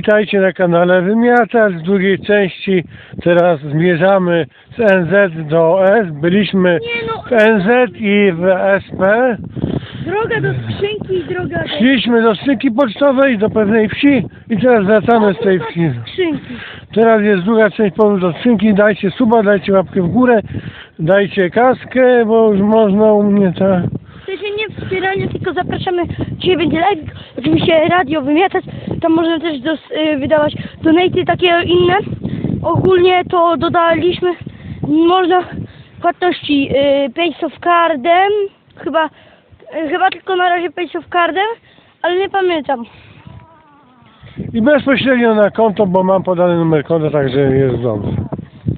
Witajcie na kanale Wymiatacz. W drugiej części teraz zmierzamy z NZ do S. Byliśmy no, w NZ i w SP. droga do skrzynki i droga do Szliśmy do skrzynki pocztowej, do pewnej wsi i teraz wracamy z tej wsi. skrzynki. Teraz jest druga część powrót do skrzynki. Dajcie suba, dajcie łapkę w górę, dajcie kaskę, bo już można u mnie tak. W sensie nie wspieranie, tylko zapraszamy. Dzisiaj będzie live, oczywiście radio wymiatać. Tam można też dos, y, wydawać donaty takie inne. Ogólnie to dodaliśmy, można płatności y, Pace of Cardem, chyba, y, chyba tylko na razie Pace of Cardem, ale nie pamiętam. I bezpośrednio na konto, bo mam podany numer konta, także jest dobrze.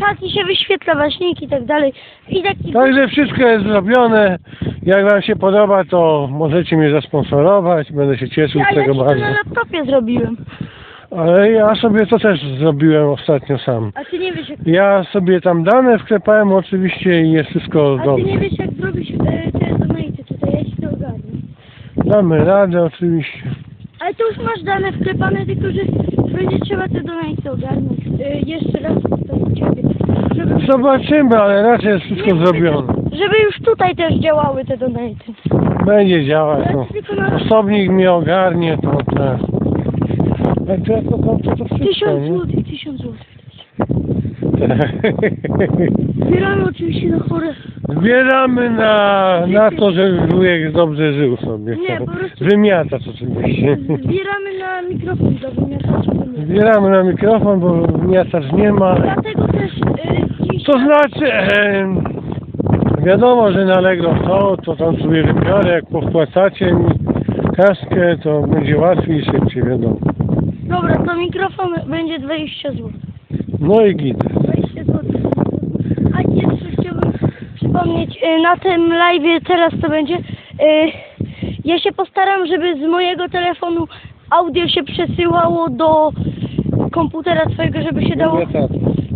Tak i się wyświetla ważniki i tak dalej. I taki Także wszystko jest zrobione. Jak Wam się podoba, to możecie mnie zasponsorować. Będę się cieszył ja, z ja tego to bardzo. na laptopie zrobiłem. Ale ja sobie to też zrobiłem ostatnio sam. A ty nie wiesz jak Ja sobie tam dane wklepałem oczywiście i jest wszystko A ty nie dobrze. wiesz jak zrobić e, te donaty tutaj, ja ci to ogarnę. Damy radę oczywiście. Ale to już masz dane wklepane, tylko że będzie trzeba te donaty ogarnąć. E, jeszcze raz tutaj u ciebie. Żeby, Zobaczymy, ale raczej jest wszystko Nie, zrobione. Żeby już tutaj też działały te donaty. Będzie działać. No. Osobnik mnie ogarnie, to tak. Ale to konto to wszystko, tysiąc nie? złotych, tysiąc złotych. Zbieramy oczywiście na chore. Zbieramy na, na to, żeby wujek dobrze żył sobie. Nie, po prostu- Wymiatacz oczywiście. Zbieramy na mikrofon do wymiatacza. Zbieramy na mikrofon, bo wymiatacz nie ma. Dlatego też e, dziś... To znaczy, wiadomo, że na Allegro to, to tam sobie wybiorę, jak powpłacacie mi kaskę, to będzie łatwiej i szybciej, wiadomo. Dobra, to mikrofon będzie 20 zł. No i git. 20 zł. A jeszcze chciałbym przypomnieć, y, na tym live teraz to będzie. y, Ja się postaram, żeby z mojego telefonu audio się przesyłało do komputera twojego, żeby się dało.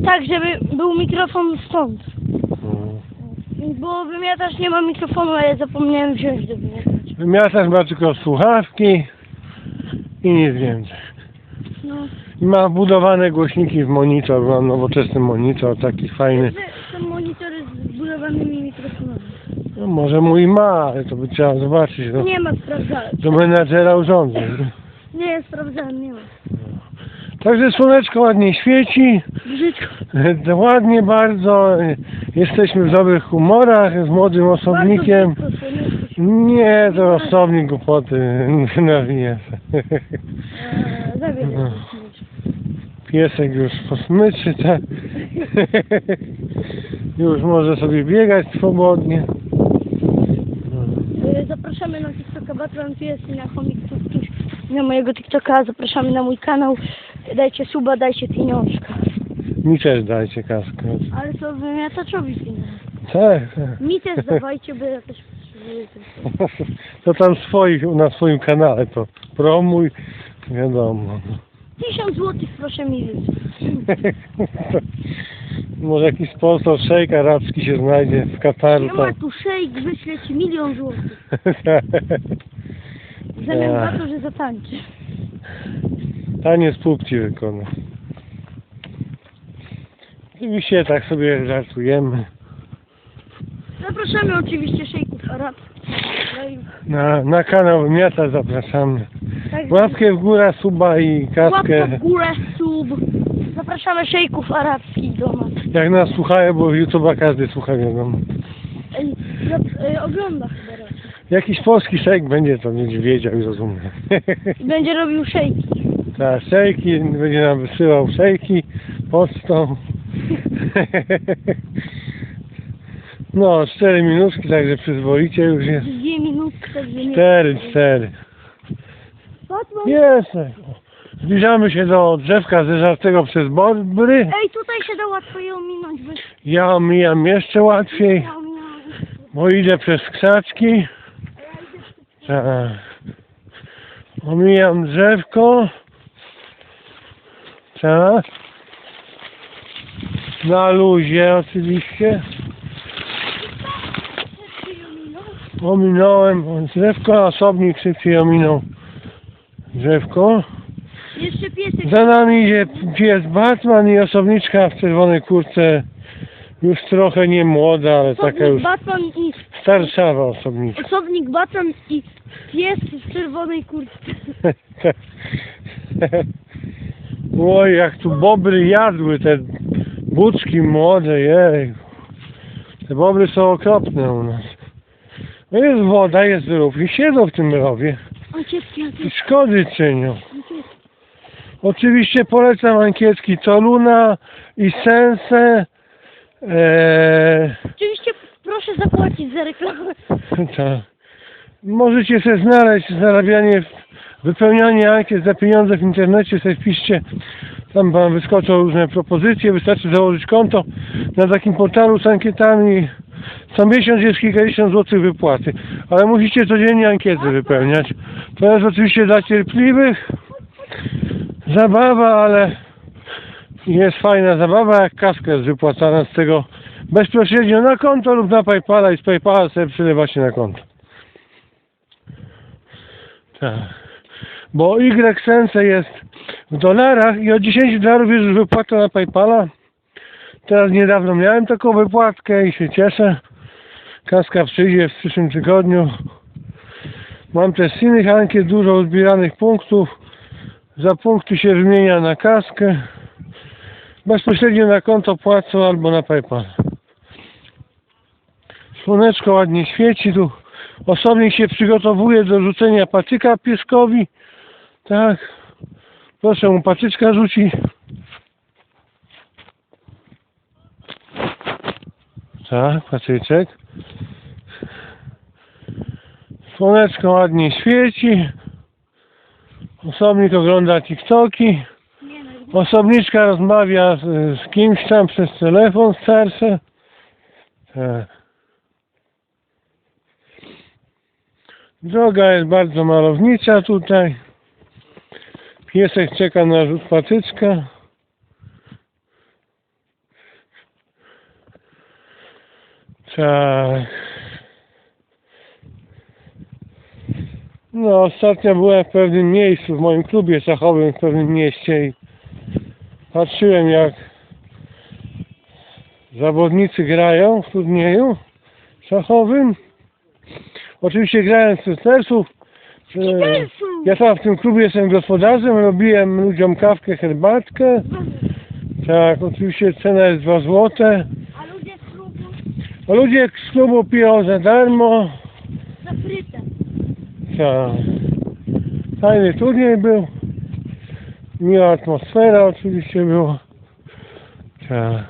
Tak, żeby był mikrofon stąd. No. Bo wymiatacz nie ma mikrofonu, a ja zapomniałem wziąć do wymiatacza. Wymiatacz ma tylko słuchawki i nic więcej. No. I ma wbudowane głośniki w monitor, mam nowoczesny monitor, taki fajny. Że Są monitory z zbudowanymi mikrofonami. No, może mój ma, ale to by trzeba zobaczyć. No. Nie ma sprawdzałem. Do menadżera urządzeń. Nie, sprawdzałem, nie ma. Także słoneczko ładnie świeci, ładnie bardzo, jesteśmy w dobrych humorach z młodym osobnikiem. Nie to osobnik głupoty, Zabieraj No. Piesek już po smyczy, tak. Już może sobie biegać swobodnie. Eee, Zapraszamy na TikToka Batman Pies i na Chomik. Na mojego TikToka zapraszamy na mój kanał. Dajcie suba, dajcie pieniążka. Mi też dajcie kaskę. Ale to wymiataczowi pieniądze. Tak, tak. Mi też dawajcie, bo ja też potrzebuję tego. To tam swoich, na swoim kanale to promuj, wiadomo. Tysiąc złotych proszę mi wysłać. Może jakiś sponsor szejk arabski się znajdzie w Kataru. Nie ma Tak. tu szejk, wyślę ci milion złotych. W zamian za to, że zatańczy. Taniec pupci wykona. Oczywiście tak sobie żartujemy. Zapraszamy oczywiście szejków arabskich. krajów. Na, na kanał Wymiata zapraszamy. Także- Łapkę w górę, suba i Łapka kaskę. w górę, sub. Zapraszamy szejków arabskich do nas. Jak nas słuchają, bo YouTube'a każdy słucha, wiadomo. Ej, ej, ogląda chyba raczej. Jakiś polski szejk będzie, to będzie wiedział i rozumie. I będzie robił szejki. Tak, szejki, będzie nam wysyłał szejki pocztą. No, cztery minutki, także przyzwoicie już jest. Dwie minutki. Cztery, cztery. Jest. Zbliżamy się do drzewka zeżartego przez bobry. Ej, tutaj się da łatwo je ominąć. Ja omijam jeszcze łatwiej, Ja bo idę przez krzaczki. Tak. Omijam drzewko. Tak. Na luzie oczywiście. Ominąłem drzewko, osobnik szybciej ominął drzewko. Jeszcze piesek. Za nami idzie pies Batman i osobniczka w czerwonej kurce. Już trochę nie młoda, ale taka Osobnik już Batman i starszawa osobniczka. osobnik Batman i pies w czerwonej kurtce. Oj, jak tu bobry jadły te buczki młode, jej. Te bobry są okropne u nas. No jest woda, jest rów i siedzą w tym rowie. Ojciecki, I szkody czynią. Oczywiście polecam ankietki Toluna i Sensę. Eee, Oczywiście proszę zapłacić za reklamę. tak. Możecie sobie znaleźć zarabianie, wypełnianie ankiet za pieniądze w internecie, sobie wpiszcie, tam wam wyskoczą różne propozycje, wystarczy założyć konto na takim portalu z ankietami. Co miesiąc jest kilkadziesiąt złotych wypłaty, ale musicie codziennie ankiety wypełniać. To jest oczywiście dla cierpliwych. Zabawa, ale jest fajna zabawa, jak kaska jest wypłacana z tego bezpośrednio na konto lub na Paypala i z Paypala sobie przylewa się na konto. Tak. Bo Y Sense jest w dolarach i od 10 dolarów jest już wypłata na Paypala. Teraz niedawno miałem taką wypłatkę i się cieszę. Kaska przyjdzie w przyszłym tygodniu. Mam też z innych ankiet dużo zbieranych punktów. Za punkty się wymienia na kaskę. Bezpośrednio na konto płacą albo na PayPal. Słoneczko ładnie świeci tu. Osobnik się przygotowuje do rzucenia patyka pieskowi. Tak. Proszę mu patyczka rzuci. Tak, patyczek. Słoneczko ładnie świeci. Osobnik ogląda TikToki. Osobniczka rozmawia z, z kimś tam przez telefon starsze. Tak. Droga jest bardzo malownicza tutaj. Piesek czeka na rzut patyczka. Tak. No, ostatnio byłem w pewnym miejscu, w moim klubie szachowym w pewnym mieście i patrzyłem jak zawodnicy grają w turnieju szachowym. Oczywiście grałem z Cystersów. E, Kidelsu! Ja tam w tym klubie jestem gospodarzem, robiłem ludziom kawkę, herbatkę. Tak, oczywiście cena jest 2 złote. A ludzie z klubu A ludzie z klubu piją za darmo. za frytę. Tak. Fajny turniej był. Miła atmosfera oczywiście była. Tak.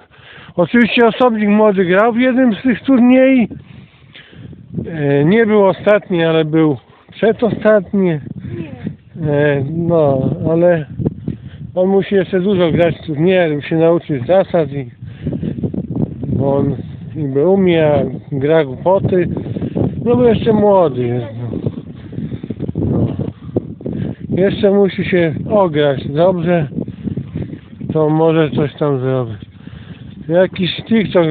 Oczywiście osobnik młody grał w jednym z tych turniej. E, nie był ostatni, ale był przedostatni. E, no, ale on musi jeszcze dużo grać w turnieje, żeby się nauczyć zasad i bo on niby umie, a gra głupoty. No bo jeszcze młody jest. No. No. Jeszcze musi się ograć dobrze, to może coś tam zrobić. Jakiś TikTok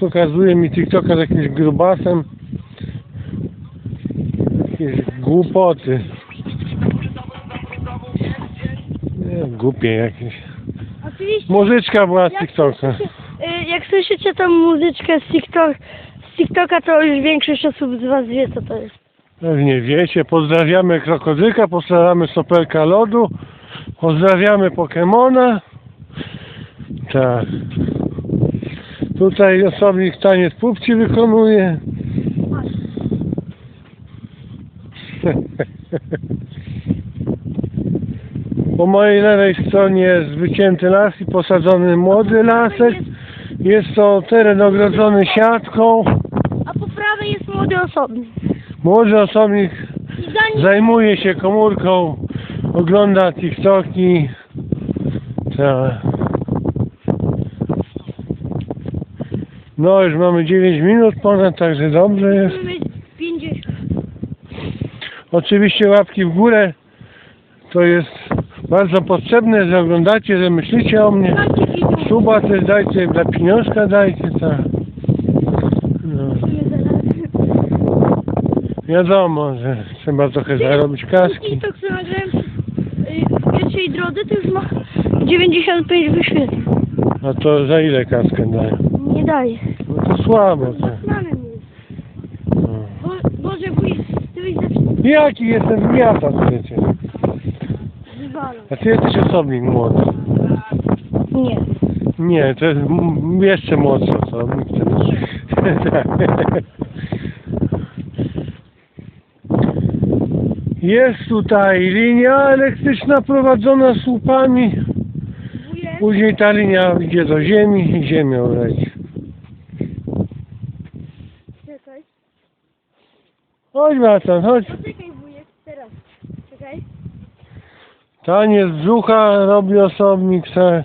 pokazuje mi TikToka z jakimś grubasem. Jakieś głupoty. Głupie jakieś. Oczywiście. Muzyczka była z Jak TikToka. słyszycie, y, Jak słyszycie tą muzyczkę z, TikTok, z TikToka, to już większość osób z Was wie, co to jest. Pewnie wiecie. Pozdrawiamy krokodyka, pozdrawiamy sopelka lodu, pozdrawiamy Pokemona. Tak. Tutaj osobnik taniec pupci wykonuje. Po mojej lewej stronie jest wycięty las i posadzony młody lasek. Jest to teren ogrodzony siatką. A po prawej jest młody osobnik. Młody osobnik zajmuje się komórką, ogląda TikToki. Tak. No już mamy 9 minut ponad, także dobrze jest. musimy mieć 50. Oczywiście łapki w górę to jest bardzo potrzebne, że oglądacie, że myślicie o mnie. Suba też dajcie, dla pieniążka dajcie, tak. No. Wiadomo, że trzeba trochę zarobić kaski. TikTok co nagrałem y, w pierwszej drodze to już ma 95 wyświetleń. A to za ile kaskę daje? Nie daje. No to słabo. To. Znany mu. No. Bo, Boże, wuj, ty byś zawsze Jaki jestem miasta przecież. A ty jesteś osobnik młody. Nie. Nie, to jest m- jeszcze młodszy osobnik. Jest tutaj linia elektryczna prowadzona słupami. Wujek, Później ta linia idzie do ziemi i ziemią leci. czekaj. Chodź Marcin, chodź. Poczekaj wujek, teraz. Czekaj. Taniec brzucha robi osobnik se.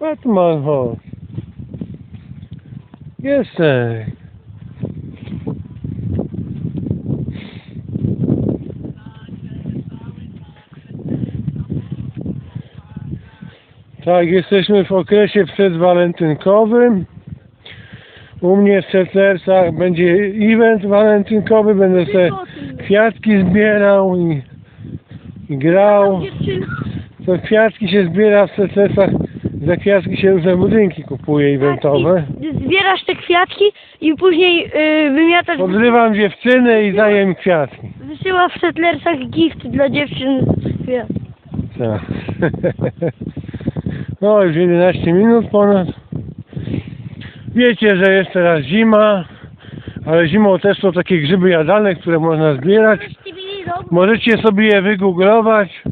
Batman, chodź. Jesteś. Tak, jesteśmy w okresie przedwalentynkowym. U mnie w Settlersach będzie event walentynkowy, będę tym. Kwiatki zbierał i, i grał. Dziewczyny. To kwiatki się zbiera w Settlersach, za kwiatki się różne budynki kupuje eventowe. I Zbierasz te kwiatki i później yy, wymiatasz, Podrywam dziewczynę i daję im kwiatki. wysyła w Settlersach gift dla dziewczyn kwiat. Tak. No już 11 minut ponad. Wiecie, że jest teraz zima, ale zimą też są takie grzyby jadalne, które można zbierać. Możecie sobie je wygooglować.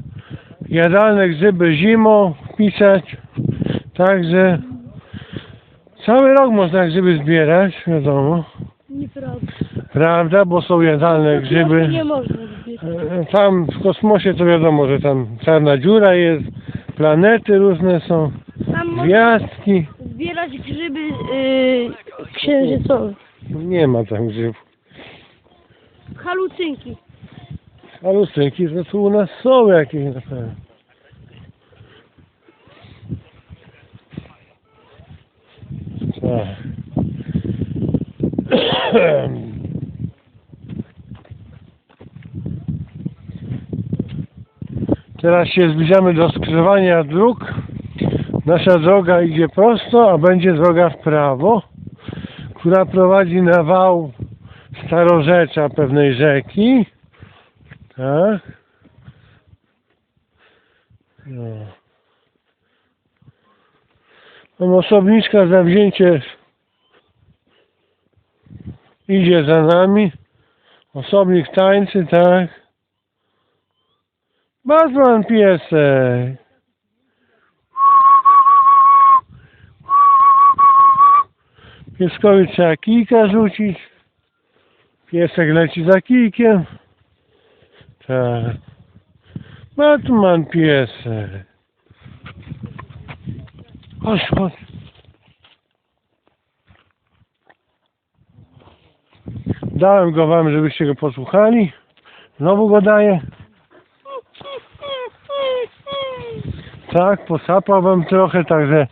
Jadalne grzyby zimą wpisać. Także cały rok można grzyby zbierać, wiadomo. Nieprawda. Prawda, bo są jadalne grzyby. Nie można zbierać. E, Tam w kosmosie to wiadomo, że tam czarna dziura jest, planety różne są, gwiazdki. zbierać grzyby yy, księżycowe. Nie ma tam grzybów. Halucynki. A lustrynki to tu u nas są jakieś na pewno. Tak. Teraz się zbliżamy do skrzyżowania dróg. Nasza droga idzie prosto, a będzie droga w prawo, która prowadzi na wał starorzecza pewnej rzeki. Tak? No. Tam osobniczka za wzięcie idzie za nami. Osobnik tańczy, tak? Batman piesek. Pieskowi trzeba kijka rzucić. Piesek leci za kijkiem. Tak. Batman piesek. Chodź, chodź. Dałem go wam, żebyście go posłuchali. Znowu go daję. Tak, posapał wam trochę, także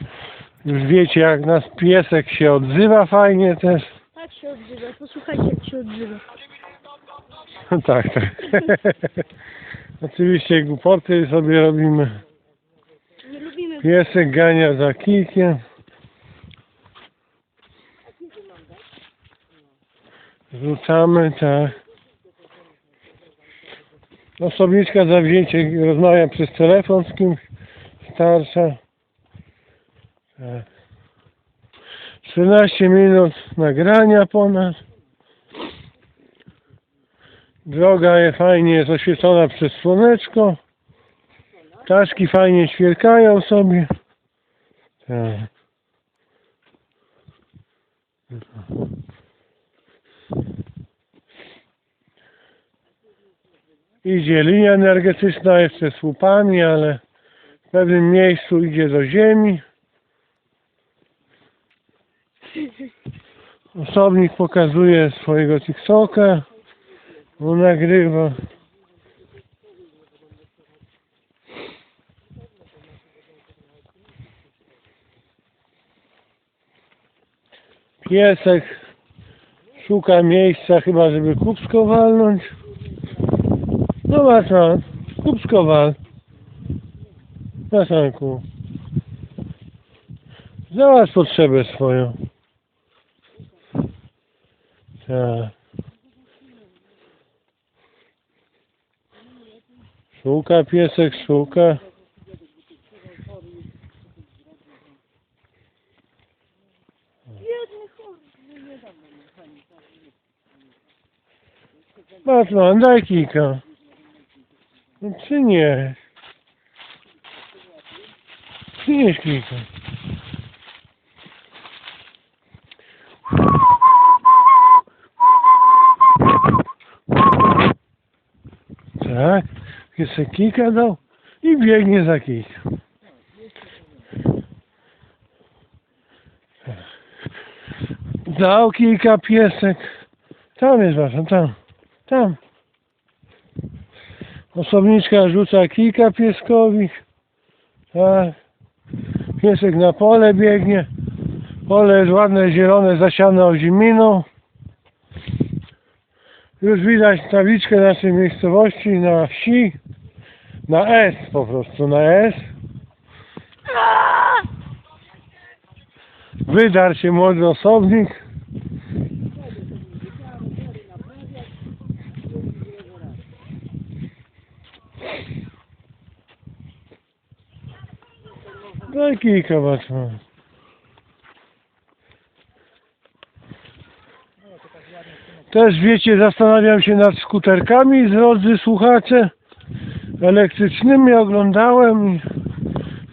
już wiecie jak nas piesek się odzywa fajnie też. Tak się odzywa. Posłuchajcie, jak się odzywa. tak, tak. Oczywiście głupoty sobie robimy. Nie lubimy Piesek gania za kijkiem. Rzucamy, tak. Osobniczka za wzięcie rozmawia przez telefon z kimś starsza. Tak. 14 minut nagrania ponad. Droga jest fajnie jest oświetlona przez słoneczko. Ptaszki fajnie ćwierkają sobie. Tak. Idzie linia energetyczna jeszcze słupami, ale w pewnym miejscu idzie do ziemi. Osobnik pokazuje swojego TikToka. On nagrywa. Piesek szuka miejsca chyba, żeby kubsko walnąć. No Matman, kup skowal. Matanku. Załatw potrzebę swoją. Tak. Szuka piesek, szuka. Batman, daj kilka. No przynieś. Przynieś kilka. Jeszcze kilka dał i biegnie za kilka. Dał kilka piesek. Tam jest wasza, tam. Tam. Osobniczka rzuca kilka pieskowi. Tak. Piesek na pole biegnie. Pole jest ładne, zielone, zasiane oziminą. Już widać tabliczkę naszej miejscowości na wsi. Na S po prostu, na S. Wydarł się młody osobnik. Daj kilka Batman. Też wiecie, zastanawiam się nad skuterkami, drodzy słuchacze, elektrycznymi oglądałem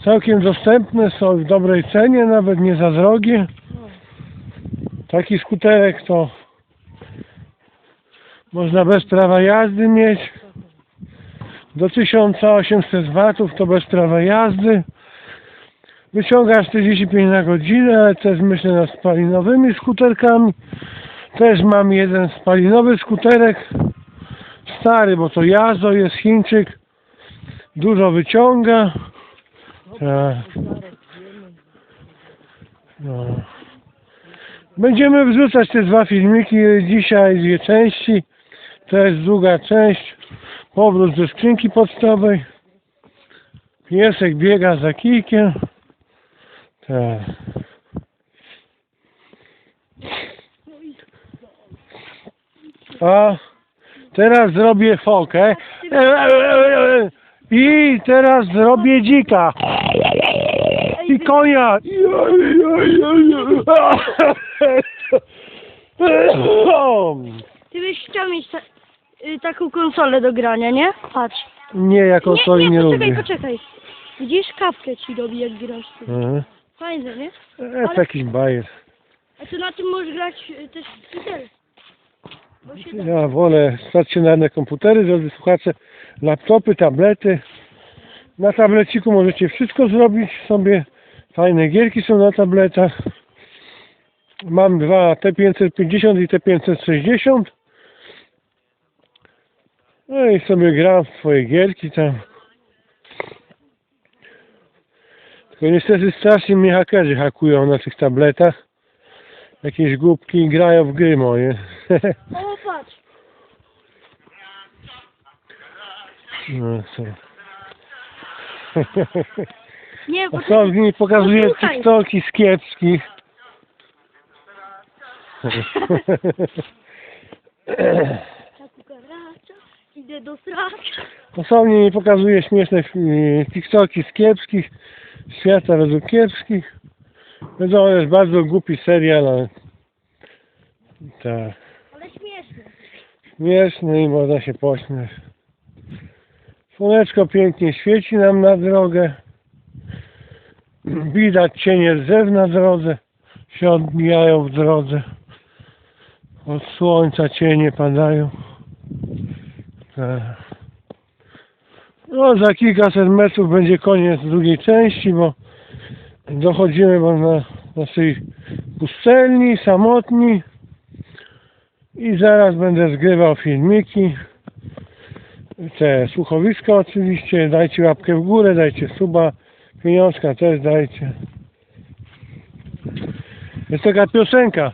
całkiem dostępne są w dobrej cenie, nawet nie za drogie. Taki skuterek to można bez prawa jazdy mieć. Do 1800 watów to bez prawa jazdy. Wyciąga 45 na godzinę, też myślę nad spalinowymi skuterkami. Też mam jeden spalinowy skuterek. Stary, bo to Jazo jest Chińczyk. Dużo wyciąga. Tak. No. Będziemy wrzucać te dwa filmiki dzisiaj, dwie części. To jest druga część. Powrót ze skrzynki pocztowej. Piesek biega za kijkiem. Tak. A teraz zrobię fokę. I teraz zrobię dzika. I konia. Ty byś chciał mieć ta, y, taką konsolę do grania, nie? Patrz. Nie, ja konsoli nie, nie, poczekaj, lubię. poczekaj. Widzisz, kapkę ci robi jak grasz. Mhm. Fajne, nie? E, To jakiś bajer. A ty na tym możesz grać y, też w Twitter. Ja wolę stacjonarne komputery, drodzy słuchacze, laptopy, tablety. Na tableciku możecie wszystko zrobić sobie. Fajne gierki są na tabletach. Mam dwa T550 i T560. No i sobie gram w swoje gierki tam. Tylko niestety strasznie mnie hakerzy hakują na tych tabletach. Jakieś głupki grają w gry moje. O, patrz. No co. Nie, poczekaj. Osobnik pokazuje Posłuchaj. TikToki z kiepskich. Ta kukaracza, idę do. Osobnie mi pokazuje śmieszne TikToki z kiepskich, świata według kiepskich. Wiadomo, jest bardzo głupi serial, ale tak, Ale śmieszne. śmieszny i można się pośmiać. Słoneczko pięknie świeci nam na drogę. Widać cienie drzew na drodze, się odbijają w drodze. Od słońca cienie padają. Tak. No, za kilkaset metrów będzie koniec drugiej części, bo dochodzimy do na naszej pustelni, samotni i zaraz będę zgrywał filmiki. Te słuchowiska oczywiście, dajcie łapkę w górę, dajcie suba, pieniążka też dajcie. Jest taka piosenka.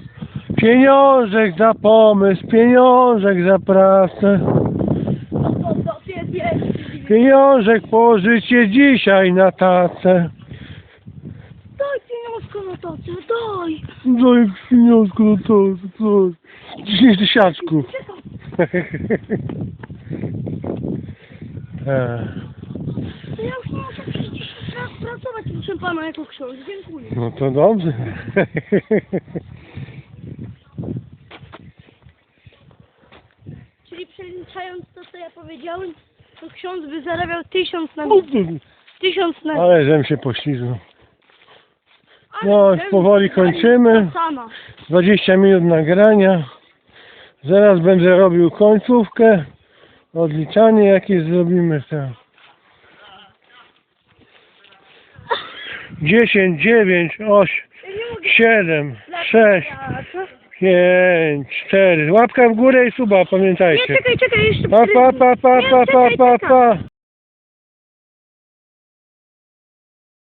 Pieniążek za pomysł, pieniążek za pracę. Pieniążek pożycie dzisiaj na tacę. Daj pieniążkę na tacę, Daj pieniążku na tacę, co? 10 tysiaczków. Ja już nie muszę przecież teraz pracować, proszę pana, jako ksiądz. Dziękuję. No to dobrze. Czyli przeliczając to, co ja powiedziałem, to ksiądz by zarabiał tysiąc na No miesiąc. Tysiąc na Ale żem się poślizgnął. No, już powoli kończymy. ta Sama. 20 minut nagrania. Zaraz będę robił końcówkę. Odliczanie jakieś zrobimy tam. 10, 9, 8, Ja nie mogę 7, 6, Dlaczego? 5, 4. Łapka w górę i suba, Nie, pamiętajcie. czekaj, czekaj, jeszcze Pa, pa, pa, pa, Nie, pa, pa, pa, pa.